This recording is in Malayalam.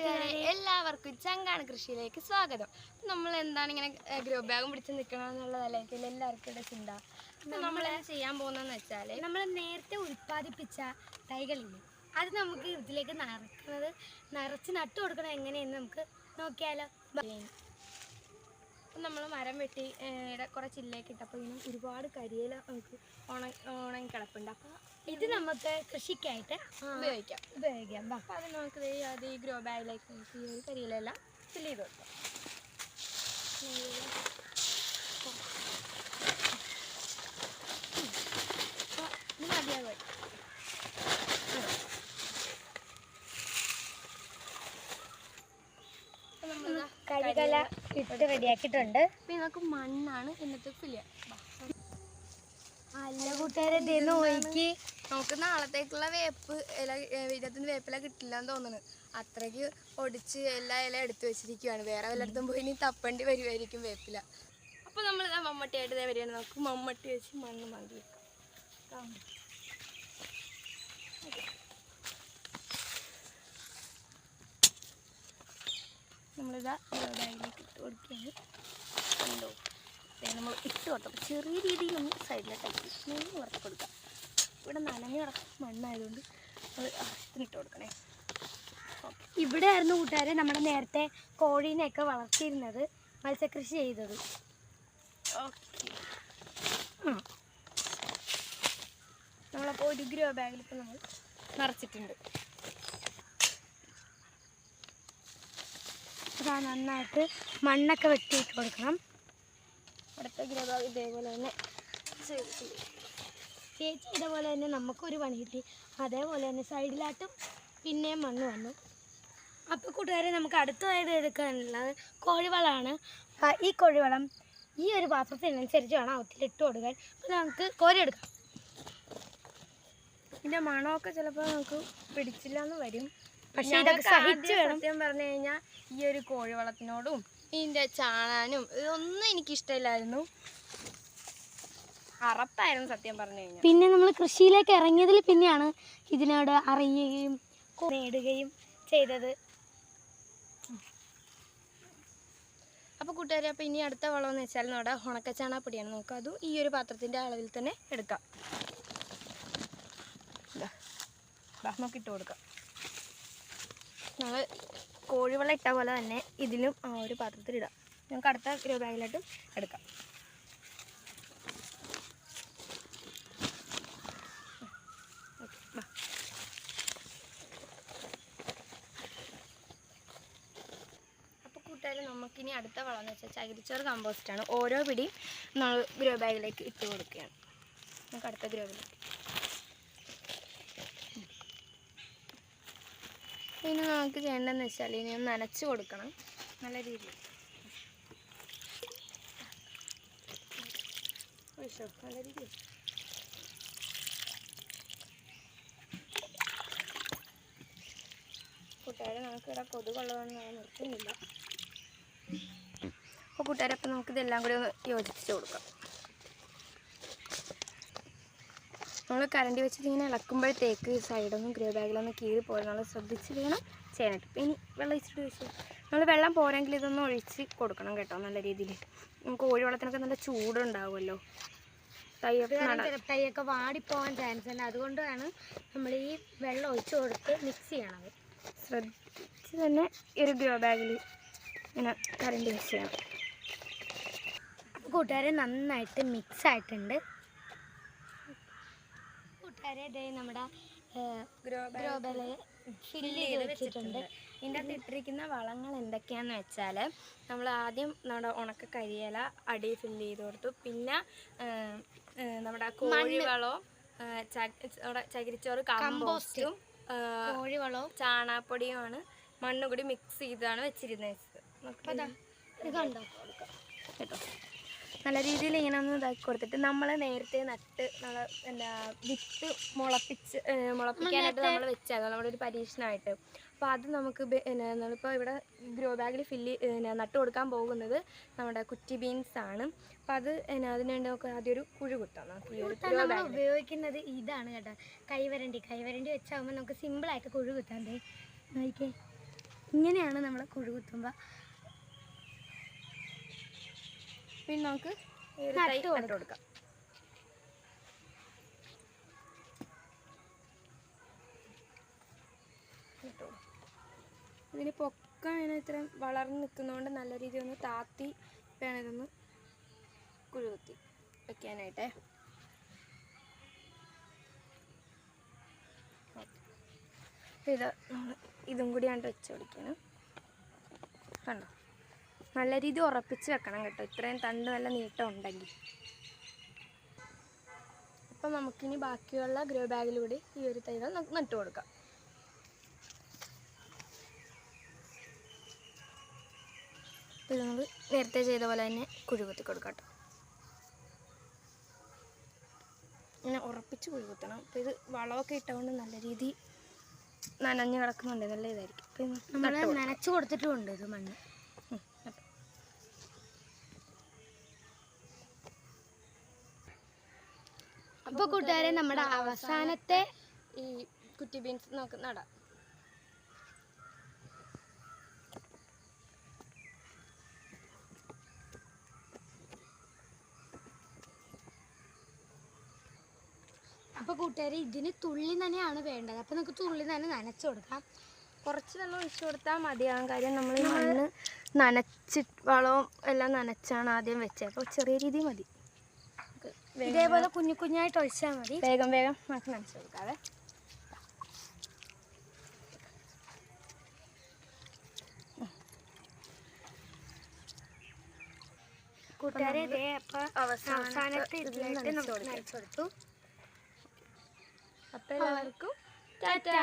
കൂട്ടുകാരെ എല്ലാവർക്കും ചങ്കാണ് കൃഷിയിലേക്ക് സ്വാഗതം. നമ്മൾ എന്താണ് ഇങ്ങനെ ഗ്രോ ബാഗും പിടിച്ച് നിൽക്കണം എന്നുള്ളതല്ലായിരിക്കും എല്ലാവർക്കും ഇവിടെ ചിന്ത. നമ്മൾ ചെയ്യാൻ പോകുന്നതെന്ന് വെച്ചാൽ നമ്മൾ നേരത്തെ ഉൽപ്പാദിപ്പിച്ച തൈകളില്ലേ അത് നമുക്ക് ഇതിലേക്ക് നിറക്കുന്നത് നിറച്ച് നട്ടു കൊടുക്കണം എങ്ങനെയെന്ന് നമുക്ക് നോക്കിയാലോ. നമ്മൾ മരം വെട്ടി ഏഹ്, ഇവിടെ കുറേ ചില്ലേക്ക് ഇട്ടപ്പോൾ ഇങ്ങനെ ഒരുപാട് കരിയില നമുക്ക് ഉണങ്ങി ഉണങ്ങി കിടപ്പുണ്ട് അപ്പോൾ ഇത് നമുക്ക് കൃഷിക്കായിട്ട് ഉപയോഗിക്കാം. ഉപയോഗിക്കാം. അപ്പൊ അത് നമുക്ക് അത് ഈ ഗ്രോ ബാഗിലേക്ക് ഈ ഒരു കരിയിലെല്ലാം ഫില്ല് ചെയ്ത് കൊടുക്കാം. മതിയാകും. കരികല ഇട്ട് റെഡിയാക്കിയിട്ടുണ്ട്. പിന്നെ നമുക്ക് മണ്ണാണ് ഇന്നത്തെ ഫില്ല് അല്ല കൂട്ടുകാരെ ഒഴുക്കി നമുക്ക് നാളത്തേക്കുള്ള വേപ്പ് ഇല ഇതിനകത്തുനിന്ന് വേപ്പില കിട്ടില്ല എന്ന് തോന്നുന്നു. അത്രയ്ക്ക് ഒടിച്ച് എല്ലാ ഇല എടുത്തു വെച്ചിരിക്കുകയാണ് വേറെ വല്ലയിടത്തും പോയി ഇനി തപ്പേണ്ടി വരുമായിരിക്കും വേപ്പില. അപ്പോൾ നമ്മൾ ഇതാ മമ്മട്ടിയായിട്ട് വരികയാണ്. നമുക്ക് മമ്മട്ടി വെച്ച് മണ്ണ് മാന്തി നമ്മളിതാ ഇട്ട് നമ്മൾ ഇട്ട് കൊടുക്കാം ചെറിയ രീതിയിൽ നമ്മൾ സൈഡിലോട്ടാക്കി നെയ്യ് വറുത്ത് കൊടുക്കാം ഇവിടെ നനഞ്ഞ് കിടക്കുന്ന മണ്ണായതുകൊണ്ട് നമ്മൾ ആവശ്യത്തിന് ഇട്ട് കൊടുക്കണേ. ഓക്കെ. ഇവിടെ ആയിരുന്നു കൂട്ടുകാരെ നമ്മുടെ നേരത്തെ കോഴീനെയൊക്കെ വളർത്തിയിരുന്നത് മത്സ്യകൃഷി ചെയ്തത്. ഓക്കെ. നമ്മളപ്പോൾ ഒരു ഗ്രോ ബാഗിൽ ഇപ്പോൾ നമ്മൾ നിറച്ചിട്ടുണ്ട്. നന്നായിട്ട് മണ്ണൊക്കെ വെട്ടിയിട്ട് കൊടുക്കണം. അടുത്ത ഗ്രോ ബാഗ് ഇതേപോലെ തന്നെ ചെയ്തിട്ടുണ്ട് ചേച്ചി ഇതേപോലെ തന്നെ നമുക്കൊരു പണി കിട്ടി അതേപോലെ തന്നെ സൈഡിലായിട്ടും പിന്നെയും മണ്ണ് വന്നു. അപ്പോൾ കൂട്ടുകാരെ നമുക്ക് അടുത്തതായിട്ട് എടുക്കാനുള്ളത് കോഴിവളമാണ്. ഈ കോഴിവളം ഈ ഒരു പാത്രത്തിനനുസരിച്ച് വേണം അവത്തിലിട്ട് കൊടുക്കാൻ. അപ്പോൾ നമുക്ക് കോരിയെടുക്കാം ഇതിന്റെ മണമൊക്കെ ചിലപ്പോൾ നമുക്ക് പിടിച്ചില്ല എന്ന് വരും. പക്ഷേ ഇതൊക്കെ സഹിച്ചു വേണം. സത്യം പറഞ്ഞു കഴിഞ്ഞാൽ ഈ ഒരു കോഴിവളത്തിനോടും ഇതിന്റെ ചാണാനും ഇതൊന്നും എനിക്ക് ഇഷ്ടമില്ലായിരുന്നു അറപ്പായിരുന്നു സത്യം പറഞ്ഞു കഴിഞ്ഞാൽ പിന്നെ നമ്മൾ കൃഷിയിലേക്ക് ഇറങ്ങിയതിൽ പിന്നെയാണ് ഇതിനോട് അറിയുകയും നേടുകയും ചെയ്തത്. അപ്പോൾ കൂട്ടുകാരെ അപ്പോൾ ഇനി അടുത്ത വളമെന്ന് വെച്ചാൽ നമ്മുടെ ഉണക്കച്ചാണാപ്പൊടിയാണ് നമുക്ക് അതും ഈ ഒരു പാത്രത്തിന്റെ അളവിൽ തന്നെ എടുക്കാം. നമുക്ക് ഇട്ട് കൊടുക്കാം. നമ്മൾ കോഴിവെള്ളം ഇട്ട പോലെ തന്നെ ഇതിലും ആ ഒരു പാത്രത്തിൽ ഇടാം. നമുക്ക് അടുത്ത ഗ്രോ ബാഗിലോട്ടും എടുക്കാം ഓക്കെ ബാ അപ്പോൾ നമുക്കിനി അടുത്ത വളം എന്ന് വെച്ചാൽ ചകിരിച്ചോറ് ആണ്. ഓരോ പിടി നമ്മൾ ഗ്രോ ബാഗിലേക്ക് ഇട്ട് കൊടുക്കുകയാണ്. നമുക്ക് അടുത്ത ഗ്രോ ബാഗിലേക്ക്. ഇനി നമുക്ക് ചെയ്യേണ്ടതെന്ന് വെച്ചാൽ ഇനി ഒന്ന് നനച്ച് കൊടുക്കണം. നല്ല രീതിയിൽ. നല്ല രീതിയിൽ. കൂട്ടുകാരെ നമുക്കിവിടെ കൊതുകുള്ളതൊന്നും നിർത്തുന്നില്ല. കൂട്ടുകാരെ അപ്പം നമുക്കിതെല്ലാം കൂടി ഒന്ന് യോജിപ്പിച്ച് കൊടുക്കാം. നമ്മൾ കരണ്ടി വെച്ചിട്ട് ഇങ്ങനെ ഇളക്കുമ്പോഴത്തേക്ക് സൈഡൊന്നും ഗ്രോ ബാഗിലൊന്നും കീറി പോകാനുള്ള ശ്രദ്ധിച്ച് വേണം ചെയ്യാനായിട്ട്. ഇനി വെള്ളം ഇച്ചിട്ട് വെച്ചു നമ്മൾ വെള്ളം പോരെങ്കിൽ ഇതൊന്ന് ഒഴിച്ച് കൊടുക്കണം കേട്ടോ നല്ല രീതിയിൽ നമുക്ക് കോഴി വെള്ളത്തിനൊക്കെ നല്ല ചൂടുണ്ടാവുമല്ലോ. നട തൈയൊക്കെ വാടിപ്പോവാൻ ചാൻസ് ഉണ്ട്. അതുകൊണ്ടാണ് നമ്മൾ ഈ വെള്ളം ഒഴിച്ച് കൊടുത്ത് മിക്സ് ചെയ്യണത്. ശ്രദ്ധിച്ച് തന്നെ ഈ ഒരു ഗ്രോ ബാഗിൽ ഇങ്ങനെ കരണ്ടി വെച്ച് ചെയ്യണം. കൂട്ടുകാരെ നന്നായിട്ട് മിക്സ് ആയിട്ടുണ്ട്. കൂട്ടുകാരെ ഇതേ നമ്മുടെ ഗ്രോബലെ ഗ്രോ ബെൽ ഫില്ല് ചെയ്ത് വെച്ചിട്ടുണ്ട്. ഇതിന്റെ അകത്ത് ഇട്ടിരിക്കുന്ന വളങ്ങൾ എന്തൊക്കെയാന്ന് വെച്ചാൽ നമ്മൾ ആദ്യം നമ്മുടെ ഉണക്ക കരിയില അടി ഫില്ല് ചെയ്ത് കൊടുത്തു. പിന്നെ നമ്മുടെ കോഴിവളവും ചകിരിച്ചോറ് കമ്പോസ്റ്റും കോഴി കോഴിവളവും. ചാണാപ്പൊടിയുമാണ് മണ്ണുകൂടി മിക്സ് ചെയ്താണ് വെച്ചിരുന്നത്. കേട്ടോ. നല്ല രീതിയിൽ ഇങ്ങനെ ഒന്ന് ഇതാക്കി കൊടുത്തിട്ട് നമ്മൾ നേരത്തെ നട്ട് നമ്മൾ എന്താ വിത്ത് മുളപ്പിച്ച് മുളപ്പിക്കാനായിട്ട് നമ്മൾ വെച്ചാൽ നമ്മുടെ ഒരു പരീക്ഷണമായിട്ട്. അപ്പോൾ അത് നമുക്ക് നമ്മളിപ്പോൾ ഇവിടെ ഗ്രോ ബാഗിൽ ഫില്ല് പിന്നെ നട്ട് കൊടുക്കാൻ പോകുന്നത് നമ്മുടെ കുറ്റി ബീൻസ് ആണ്. അപ്പോൾ അത് പിന്നെ അതിന് വേണ്ടി നമുക്ക് ആദ്യം ഒരു കുഴി കുത്താം. നമുക്ക് ഉപയോഗിക്കുന്നത് ഇതാണ് കേട്ടോ. കൈവരണ്ടി കൈവരണ്ടി വെച്ചാകുമ്പോൾ നമുക്ക് സിമ്പിളായിട്ട് കുഴി കുത്താൻ ദേ. നോക്കിക്കേ ഇങ്ങനെയാണ് നമ്മൾ കുഴി കുത്തുമ്പോൾ പിന്നെ നമുക്ക് നട്ട് കൊടുക്കാം. ഇതിന് പൊക്കം ഇങ്ങനെ ഇത്ര വളർന്ന് നിൽക്കുന്നതുകൊണ്ട് നല്ല രീതിയിൽ ഒന്ന് താത്തി വേണം ഇതൊന്ന് കുഴുകുത്തി വെക്കാനായിട്ടേ. ഓക്കെ. ഇത് നമ്മൾ ഇതും കൂടിയാണ്ട് വെച്ച് കൊടുക്കണം കണ്ടോ? നല്ല രീതി ഉറപ്പിച്ച് വെക്കണം കേട്ടോ. ഇത്രയും തണ്ട് നല്ല നീട്ടം ഉണ്ടെങ്കിൽ. അപ്പം നമുക്കിനി ബാക്കിയുള്ള ഗ്രോ ബാഗിലൂടെ ഈ ഒരു തൈകൾ നമുക്ക് നട്ടു കൊടുക്കാം. ഇത് നമ്മൾ നേരത്തെ ചെയ്ത പോലെ തന്നെ കുഴികുത്തി കൊടുക്കാം കേട്ടോ. ഇങ്ങനെ ഉറപ്പിച്ച് കുഴികുത്തണം. അപ്പോൾ ഇത് വളമൊക്കെ ഇട്ടുകൊണ്ട് നല്ല രീതി നനഞ്ഞ് കിടക്കുന്നുണ്ട്. നല്ല ഇതായിരിക്കും. നമ്മൾ നനച്ച് കൊടുക്കാം. നനച്ചു കൊടുത്തിട്ടുമുണ്ട് ഇത് മണ്ണ്. അപ്പോൾ കൂട്ടുകാരെ നമ്മുടെ അവസാനത്തെ ഈ കുറ്റി ബീൻസ് നമുക്ക് നടാം. അപ്പോൾ കൂട്ടുകാരെ ഇതിന് തുള്ളി തന്നെയാണ് വേണ്ടത്. അപ്പോൾ നമുക്ക് തുള്ളി തന്നെ നനച്ചു കൊടുക്കാം. കുറച്ച് വെള്ളം ഒഴിച്ചു കൊടുത്താൽ മതിയാകും കാര്യം നമ്മൾ മണ്ണ് നനച്ച് വളവും എല്ലാം നനച്ചാണ് ആദ്യം വെച്ചത് അപ്പോൾ ചെറിയ രീതിയിൽ മതി. ഇതേപോലെ കുഞ്ഞു കുഞ്ഞായിട്ട് ഒഴിച്ചാൽ മതി. വേഗം വേഗം. നമുക്ക് നനച്ചു കൊടുക്കാവേ. കൂട്ടുകാരെ ഇതേ അപ്പോൾ അവസാനത്തെ ഇതിലായിട്ട് നമുക്ക് നനച്ചു കൊടുത്തു. അപ്പോൾ എല്ലാവർക്കും ടാറ്റാ.